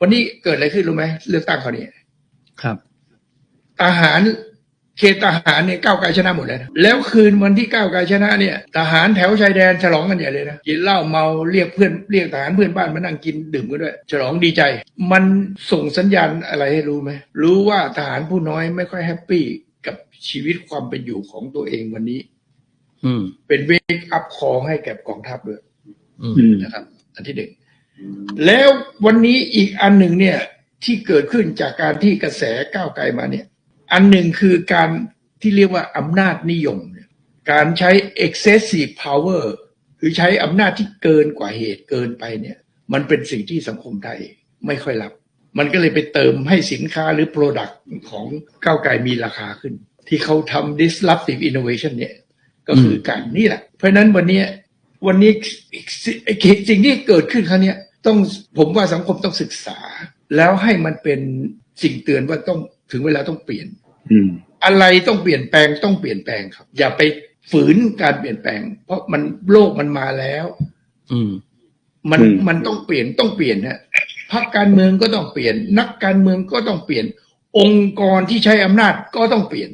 วันนี้เกิดอะไรขึ้นรู้ไหมเลือกตั้งเขาวนี้ครับทหารเขตทหารเนี่ยก้าวไกลชนะหมดเลยนะแล้วคืนวันที่ก้าวไกลชนะเนี่ยทหารแถวชายแดนฉลองกันใหญ่เลยนะกินเหล้าเมาเรียกเพื่อนเรียกทหารเพื่อนบ้านมานั่งกินดื่มกันด้วย ฉลองดีใจ มันส่งสัญญาณอะไรให้รู้ไหมรู้ว่าทหารผู้น้อยไม่ค่อยแฮปปี้กับชีวิตความเป็นอยู่ของตัวเองวันนี้ อืม เป็นเวกอัพคอให้แก่กองทัพด้วยอืมอืมนะครับ อันที่หนึ่ง แล้ววันนี้อีกอันหนึ่งเนี่ยที่เกิดขึ้นจากการที่กระแสก้าวไกลมาเนี่ย อันหนึ่งคือการที่เรียกว่าอำนาจนิยมยการใช้ excessive power คือใช้อำนาจที่เกินกว่าเหตุเกินไปเนี่ย มันเป็นสิ่งที่สังคมไทยไม่ค่อยรับ มันก็เลยไปเติมให้สินค้าหรือ Product ของก้าวไกลมีราคาขึ้น ที่เขาทำ disruptive innovation เนี่ย ก็คือการนี่แหละ เพราะนั้นวันนี้วันนี้สิ่งที่เกิดขึ้นครั้งเนี้ย ต้องผมว่าสังคมต้องศึกษา แล้วให้มันเป็นสิ่งเตือนว่าต้องถึงเวลาต้องเปลี่ยนอืมอะไรต้องเปลี่ยนแปลงต้องเปลี่ยนแปลงครับ อย่าไปฝืนการเปลี่ยนแปลง เพราะมันโลกมันมาแล้ว อืมมันอืมมันต้องเปลี่ยนต้องเปลี่ยนฮะพรรคการเมืองก็ต้องเปลี่ยน นักการเมืองก็ต้องเปลี่ยน องค์กรที่ใช้อำนาจก็ต้องเปลี่ยน